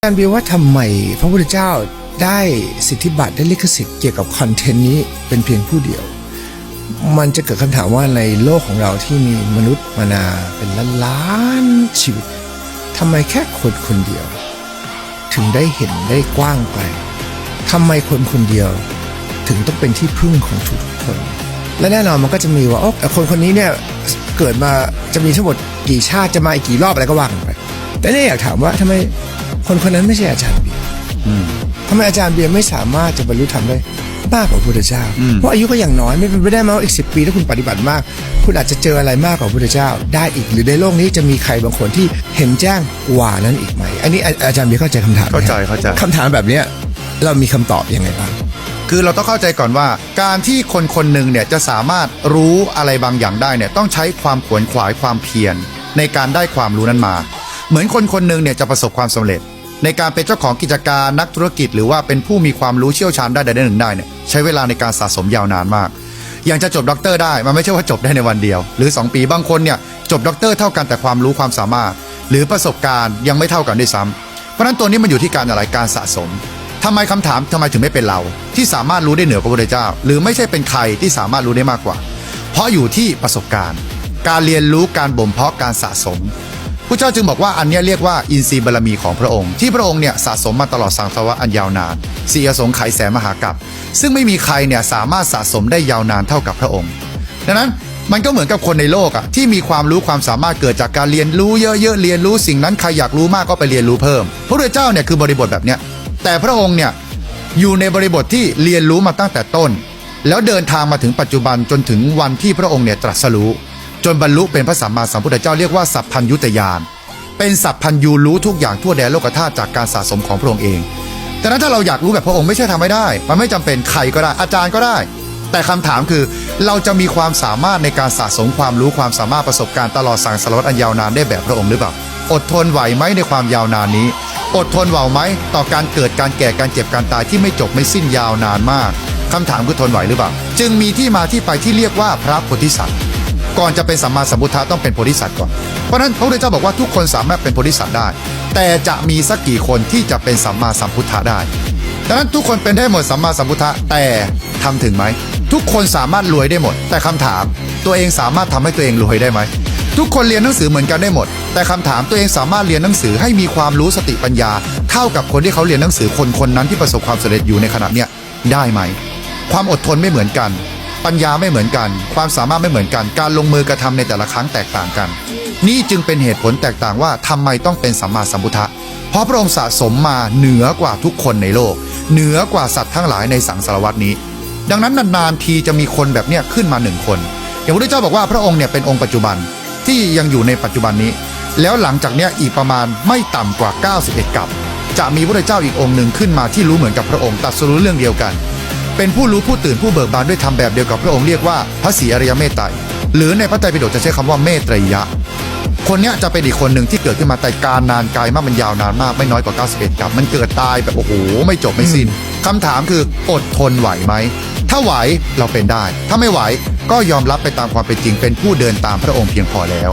อาจารย์บียร์ว่าทำไมพระพุทธเจ้าได้สิทธิบัตรได้ลิขสิทธิ์เกี่ยวกับคอนเทนต์นี้เป็นเพียงผู้เดียว มันจะเกิดคำถามว่าในโลกของเราที่มีมนุษย์มานาเป็นล้านล้านๆชีวิตทำไมแค่คนคนเดียว ถึงได้เห็นได้กว้างไกลทำไมคนคนเดียว ถึงต้องเป็นที่พึ่งของทุกคน และแน่นอนมันก็จะมีว่าโอ้คนคนนี้เนี่ยเกิดมาจะมีทั้งหมดกี่ชาติจะมาอีกกี่รอบอะไรก็ว่ากันไป แต่เนี่ยอยากถามว่าทำไม คนคนนั้นไม่ใช่อาจารย์เบียร์ทำไมอาจารย์เบียร์ไม่สามารถจะบรรลุธรรมได้มากกว่าพระพุทธเจ้า เพราะอายุก็อย่างน้อยไม่เป็นไปได้ไหมว่าอีกสิปีถ้าคุณปฏิบัติมาก คุณอาจจะเจออะไรมากกว่าพระพุทธเจ้า ได้อีกหรือในโลกนี้จะมีใครบางคนที่เห็นแจ้งกว่านั้นอีกไหม อันนี้อาอาจารย์เบียร์เข้าใจคำถามไหมเข้าใจเข้าใจคำถามแบบเนี้ยเรามีคำตอบยังไงบ้างคือเราต้องเข้าใจก่อนว่า การที่คนคนหนึ่งเนี่ยจะสามารถรู้อะไรบางอย่างได้เนี่ยต้องใช้ความขวนขวายความเพียรในการได้ความรู้นั้นมา เหมือนคนคนหนึ่งเนี่ยจะประสบความสำเร็จ ในการเป็นเจ้าของกิจการนักธุรกิจ หรือว่าเป็นผู้มีความรู้เชี่ยวชาญได้ใดๆหนึ่งได้เนี่ยใช้เวลาในการสะสมยาวนานมาก อย่างจะจบด็อกเตอร์ได้มันไม่ใช่ว่าจบได้ในวันเดียว หรือ 2 ปีบางคนเนี่ยจบด็อกเตอร์เท่ากันแต่ความรู้ความสามารถ หรือประสบการณ์ยังไม่เท่ากันด้วยซ้ำเพราะฉะนั้นตัวนี้มันอยู่ที่การอะไรการสะสมทำไมคำถามทำไมถึงไม่เป็นเรา ที่สามารถรู้ได้เหนือกว่าพระพุทธเจ้า หรือไม่ใช่เป็นใครที่สามารถรู้ได้มากกว่า เพราะอยู่ที่ประสบการณ์ การเรียนรู้การบ่มเพาะการสะสม พระเจ้าจึงบอกว่าอันนี้เรียกว่าอินทรีย์บารมีของพระองค์ ที่พระองค์เนี่ยสะสมมาตลอดสังสารวัตอันยาวนานสี่อสงไขยแสนมหากัปซึ่งไม่มีใครเนี่ยสามารถสะสมได้ยาวนานเท่ากับพระองค์ ดังนั้นมันก็เหมือนกับคนในโลกอะที่มีความรู้ความสามารถเกิดจากการเรียนรู้เยอะๆเรียนรู้สิ่งนั้นใครอยากรู้มากก็ไปเรียนรู้เพิ่ม พระพุทธเจ้าเนี่ยคือบริบทแบบเนี้ยแต่พระองค์เนี่ยอยู่ในบริบทที่เรียนรู้มาตั้งแต่ต้น แล้วเดินทางมาถึงปัจจุบันจนถึงวันที่พระองค์เนี่ยตรัสรู้ จนบรรลุเป็นพระสัมมาสัมพุทธเจ้าเรียกว่าสัพพัญยุตยาน เป็นสัพพัญญูรู้ทุกอย่างทั่วแดนโลกธาตุจากการสะสมของพระองค์เอง แต่นั้นถ้าเราอยากรู้แบบพระองค์ไม่ใช่ทำไม่ได้ มันไม่จำเป็นใครก็ได้อาจารย์ก็ได้ แต่คำถามคือเราจะมีความสามารถในการสะสมความรู้ความสามารถประสบการณ์ตลอดสังสารวัตอันยาวนานได้แบบพระองค์หรือเปล่าอดทนไหวไหมในความยาวนานนี้ อดทนไหวไหมต่อการเกิดการแก่การเจ็บการตายที่ไม่จบไม่สิ้นยาวนานมากคำถามคือทนไหวหรือเปล่า จึงมีที่มาที่ไปที่เรียกว่าพระโพธิสัตว์ ก่อนจะเป็นสัมมาสัมพุทธะต้องเป็นโพธิสัตว์ก่อน เพราะนั้นพระพุทธเจ้าบอกว่าทุกคนสามารถเป็นโพธิสัตว์ได้ แต่จะมีสักกี่คนที่จะเป็นสัมมาสัมพุทธะได้ดังนั้นทุกคนเป็นได้หมดสัมมาสัมพุทธะแต่ทำถึงไหม ทุกคนสามารถรวยได้หมด แต่คำถามตัวเองสามารถทำให้ตัวเองรวยได้ไหมทุกคนเรียนหนังสือเหมือนกันได้หมด แต่คำถามตัวเองสามารถเรียนหนังสือให้มีความรู้สติปัญญา เท่ากับคนที่เขาเรียนหนังสือคนคนนั้นที่ประสบความสำเร็จอยู่ในขณะเนี้ยได้ไหม ความอดทนไม่เหมือนกัน ปัญญาไม่เหมือนกัน ความสามารถไม่เหมือนกัน การลงมือกระทำในแต่ละครั้งแตกต่างกัน นี่จึงเป็นเหตุผลแตกต่างว่าทำไมต้องเป็นสัมมาสัมพุทธะ เพราะพระองค์สะสมมาเหนือกว่าทุกคนในโลก เหนือกว่าสัตว์ทั้งหลายในสังสารวัตนี้ ดังนั้นนานๆทีจะมีคนแบบเนี้ยขึ้นมาหนึ่งคน อย่างพระเจ้าบอกว่าพระองค์เนี่ยเป็นองค์ปัจจุบันที่ยังอยู่ในปัจจุบันนี้ แล้วหลังจากเนี้ยอีกประมาณไม่ต่ำกว่า 91 กับ จะมีพระเจ้าอีกองค์หนึ่งขึ้นมาที่รู้เหมือนกับพระองค์ตัดสรู้เรื่องเดียวกัน เป็นผู้รู้ผู้ตื่นผู้เบิกบานด้วยธรรมแบบเดียวกับพระองค์เรียกว่าพระศรีอริยเมตไตรหรือในพระไตรปิฎกจะใช้คำว่าเมตไตรยะ คนเนี้ยจะเป็นอีกคนหนึ่งที่เกิดขึ้นมาแต่การนานกายมากมันยาวนานมากไม่น้อยกว่า 91กับมันเกิดตายแบบโอ้โหไม่จบไม่สิ้นคำถามคืออดทนไหวไหมถ้าไหวเราเป็นได้ ถ้าไม่ไหวก็ยอมรับไปตามความเป็นจริงเป็นผู้เดินตามพระองค์เพียงพอแล้ว